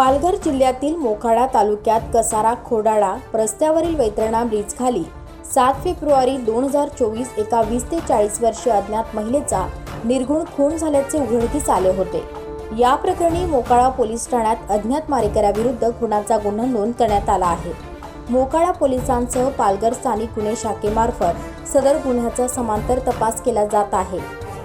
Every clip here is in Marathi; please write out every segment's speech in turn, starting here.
पालघर जिल्ह्यातील मोखाडा तालुक्यात कसारा खोडाळा रस्त्यावरील वैतरणा ब्रिज खाली सात फेब्रुवारी दोन हजार चोवीस एका वीस ते चाळीस वर्षीय अज्ञात महिलेचा निर्गुण खून झाल्याचे उघडकीस आले होते. या प्रकरणी मोकाळा पोलीस ठाण्यात अज्ञात मारेकऱ्याविरुद्ध खुनाचा गुन्हा नोंद करण्यात आला आहे. मोकाळा पोलिसांसह पालघर स्थानिक गुन्हे शाखेमार्फत सदर गुन्ह्याचा समांतर तपास केला जात आहे.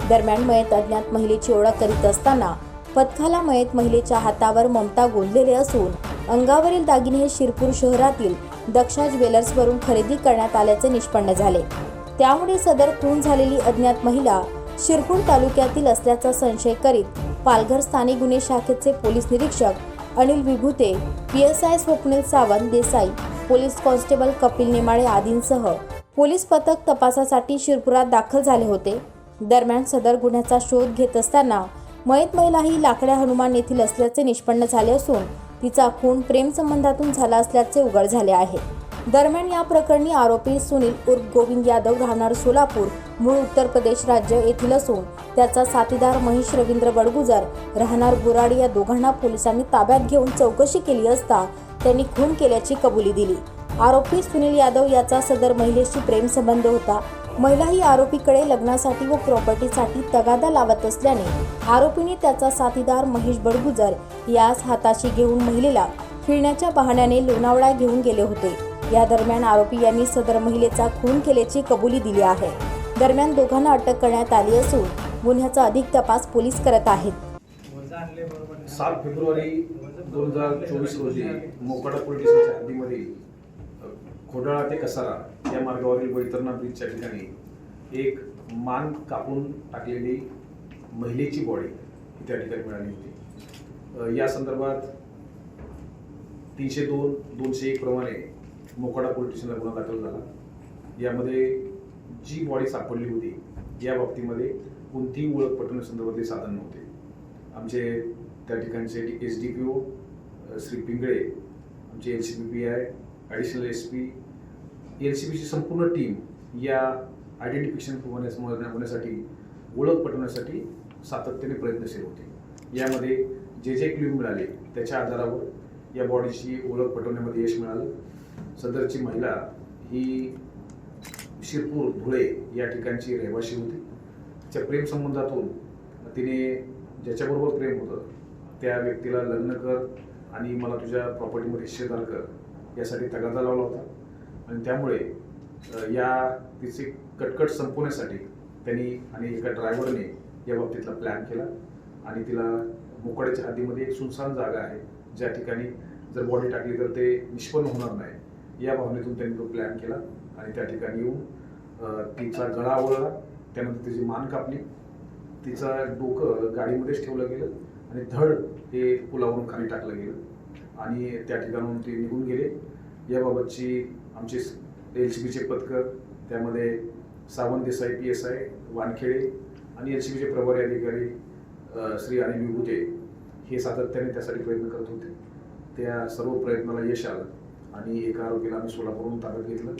दरम्यान मयत अज्ञात महिलेची ओळख करीत असताना पथकाला मयत महिलेच्या हातावर ममता गोंदलेले असून अंगावरील दागिने हे शिरपूर शहरातील दक्षा ज्वेलर्सवरून खरेदी करण्यात आल्याचे निष्पन्न झाले. त्यामुळे सदर खून झालेली अज्ञात महिला शिरपूर तालुक्यातील असल्याचा संशय करीत पालघर स्थानिक गुन्हे शाखेचे पोलीस निरीक्षक Anil Vibhute P S I Swapnil Sawant Desai police constable Kapil Nemale आदींसह पोलीस पथक तपासासाठी शिरपुरात दाखल झाले होते. दरम्यान सदर गुन्ह्याचा शोध घेत असताना मयत महिला ही लाकड्या हनुमान येथील असल्याचे निष्पन्न झाले असून तिचा खून प्रेम संबंधातून झाला असल्याचे उघड झाले आहे. दरम्यान या प्रकरणी आरोपी सुनील उर्फ गोविंद यादव राहणार सोलापूर मूळ उत्तर प्रदेश राज्य येथील असून त्याचा साथीदार महेश रवींद्र बडगुजर राहणार बोराडी या दोघांना पोलिसांनी ताब्यात घेऊन चौकशी केली असता त्यांनी खून केल्याची कबुली दिली. आरोपी सुनील यादव याचा सदर महिलेशी प्रेमसंबंध होता. महिला ही आरोपीकडे लग्नासाठी व प्रॉपर्टीसाठी तगादा लावत असल्याने आरोपीने त्याचा साथीदार महेश बडगुजर यास हाताशी घेऊन महिलेला फिरण्याच्या बहाण्याने लोणावळा घेऊन गेले होते. या दरम्यान आरोपी यांनी सदर महिलेचा खून केल्याची कबुली दिली आहे. दरम्यान दोघांना अटक करण्यात आली असून गुन्ह्याचा अधिक तपास पोलीस करत आहेत. सात फेब्रुवारी दोन हजार चोवीस रोजी मोकाडा पोलीस हद्दीमध्ये खोडाळा ते कसारा या मार्गावरील वैतरणा ब्रिजच्या ठिकाणी एक मान कापून टाकलेली महिलेची बॉडी त्या ठिकाणी मिळाली होती. या संदर्भात तीनशे दोन दोनशे एक प्रमाणे मोकाडा पोलीस स्टेशनला गुन्हा दाखल झाला. यामध्ये जी बॉडी सापडली होती या बाबतीमध्ये कोणतीही ओळख पटवण्यासंदर्भातले साधन नव्हते. आमचे त्या ठिकाणचे S D P O Shri Pingale आमचे L C P P I additional S P L C बीची संपूर्ण टीम या आयडेंटिफिकेशन होण्यास होण्यासाठी ओळख पटवण्यासाठी सातत्याने प्रयत्नशील होते. यामध्ये जे जे क्ल्यू मिळाले त्याच्या आधारावर या बॉडीची ओळख पटवण्यामध्ये यश मिळालं. सदरची महिला ही शिरपूर धुळे या ठिकाणची रहिवाशी होती. तिच्या प्रेमसंबंधातून तिने ज्याच्याबरोबर प्रेम होतं त्या व्यक्तीला लग्न कर आणि मला तुझ्या प्रॉपर्टीमध्ये हिस्सेदार कर यासाठी तगादा लावला होता. आणि त्यामुळे या तिचे कटकट संपवण्यासाठी त्यांनी आणि एका ड्रायव्हरने या बाबतीतला प्लॅन केला. आणि तिला मोकड्याच्या हद्दीमध्ये एक सुनसान जागा आहे. ज्या ठिकाणी जर बॉडी टाकली तर ते निष्पन्न होणार नाही. या भावनेतून त्यांनी तो प्लॅन केला. आणि त्या ठिकाणी येऊन तिचा गळा ओळला त्यानंतर तिची मान कापली. तिचं डोकं गाडीमध्येच ठेवलं गेलं. आणि धड हे पुलावरून खाली टाकलं गेलं. आणि त्या ठिकाणाहून ते निघून गेले. याबाबतची आमचे एल सी बीचे पथकर त्यामध्ये Sawant Desai P S I Wankhede आणि एल सी बीचे प्रभारी अधिकारी श्री अनिल विभूते हे सातत्याने त्यासाठी प्रयत्न करत होते. त्या सर्व प्रयत्नाला यश आलं आणि एका आरोपीला आम्ही सोलापूरहून ताब्यात घेतलं.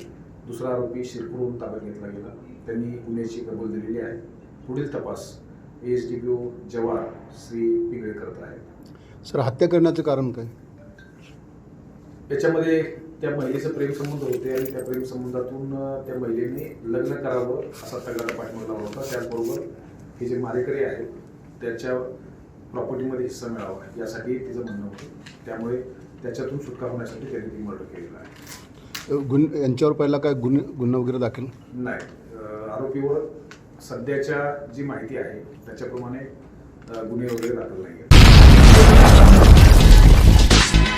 दुसरा आरोपी शिरपूरहून ताब्यात घेतला गेला. त्यांनी गुन्ह्याची कबूल दिलेली आहे. पुढील तपास एस डी पी ओ जवार श्री पिंगळे करत आहेत. सर हत्या करण्याचं कारण काय? याच्यामध्ये त्या महिलेचे प्रेमसंबंध होते आणि त्या प्रेमसंबंधातून त्या महिलेने लग्न करावं असा तगडाचा पाठिंबा लावला होता. त्याचबरोबर हे जे मारेकरी आहेत त्याच्या प्रॉपर्टीमध्ये हिस्सा मिळावा यासाठी तिचं म्हणणं होतं. त्यामुळे त्याच्यातून सुटका होण्यासाठी त्यांनी ती मर्डर केलेला आहे. गुन यांच्यावर पहिला काय गुन्हे गुन्हा वगैरे दाखल? नाही. आरोपीवर सध्याच्या जी माहिती आहे त्याच्याप्रमाणे गुन्हे वगैरे दाखल नाही